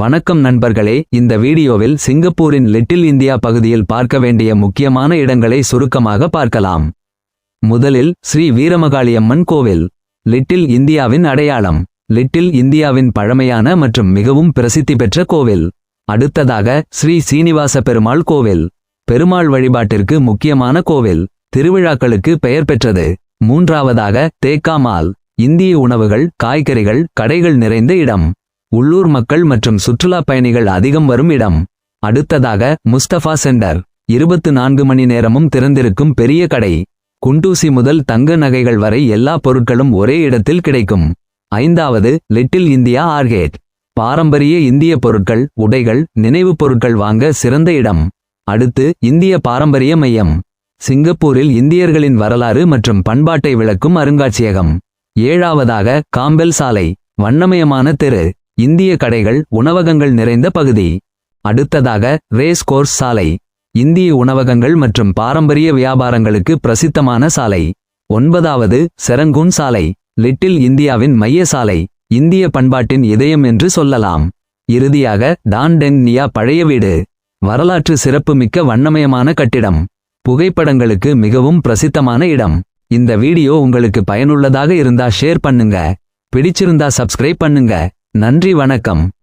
வணக்கம் நண்பர்களே இந்த வீடியோவில் சிங்கப்பூரின் லிட்டில் இந்தியா பகுதியில் பார்க்க வேண்டிய முக்கியமான இடங்களை சுருக்கமாக பார்க்கலாம். முதலில் ஸ்ரீ வீரமகாளியம்மன் கோவில் லிட்டில் இந்தியாவின் அடையாளம். லிட்டில் இந்தியாவின் பழமையான மற்றும் மிகவும் பிரசித்தி பெற்ற கோவில். அடுத்ததாக ஸ்ரீ சீனிவாச பெருமாள் கோவில். பெருமாள் வழிபாட்டிற்கு முக்கியமான கோவில். திருவிழாக்களுக்கு பெயர் பெற்றது. மூன்றாவதாக தேக்கா மால். இந்திய உணவுகள் காய்கறிகள் கடைகள் நிறைந்த இடம். உள்ளூர் மக்கள் மற்றும் சுற்றுலாப் பயணிகள் அதிகம் வரும் இடம். அடுத்ததாக முஸ்தபா சென்டர். இருபத்து நான்கு மணி நேரமும் திறந்திருக்கும் பெரிய கடை. குண்டூசி முதல் தங்க நகைகள் வரை எல்லா பொருட்களும் ஒரே இடத்தில் கிடைக்கும். ஐந்தாவது லிட்டில் இந்தியா ஆர்கேட். பாரம்பரிய இந்திய பொருட்கள் உடைகள் நினைவுப் பொருட்கள் வாங்க சிறந்த இடம். அடுத்து இந்திய பாரம்பரிய மையம். சிங்கப்பூரில் இந்தியர்களின் வரலாறு மற்றும் பண்பாட்டை விளக்கும் அருங்காட்சியகம். ஏழாவதாக காம்பெல் சாலை. வண்ணமயமான தெரு. இந்திய கடைகள் உணவகங்கள் நிறைந்த பகுதி. அடுத்ததாக ரேஸ் கோர்ஸ் சாலை. இந்திய உணவகங்கள் மற்றும் பாரம்பரிய வியாபாரங்களுக்கு பிரசித்தமான சாலை. ஒன்பதாவது செரங்கூன் சாலை. லிட்டில் இந்தியாவின் மைய சாலை. இந்திய பண்பாட்டின் இதயம் என்று சொல்லலாம். இறுதியாக டான் நியா பழைய வீடு. வரலாற்று சிறப்புமிக்க வண்ணமயமான கட்டிடம். புகைப்படங்களுக்கு மிகவும் பிரசித்தமான இடம். இந்த வீடியோ உங்களுக்கு பயனுள்ளதாக இருந்தா ஷேர் பண்ணுங்க. பிடிச்சிருந்தா சப்ஸ்கிரைப் பண்ணுங்க. நன்றி வணக்கம்.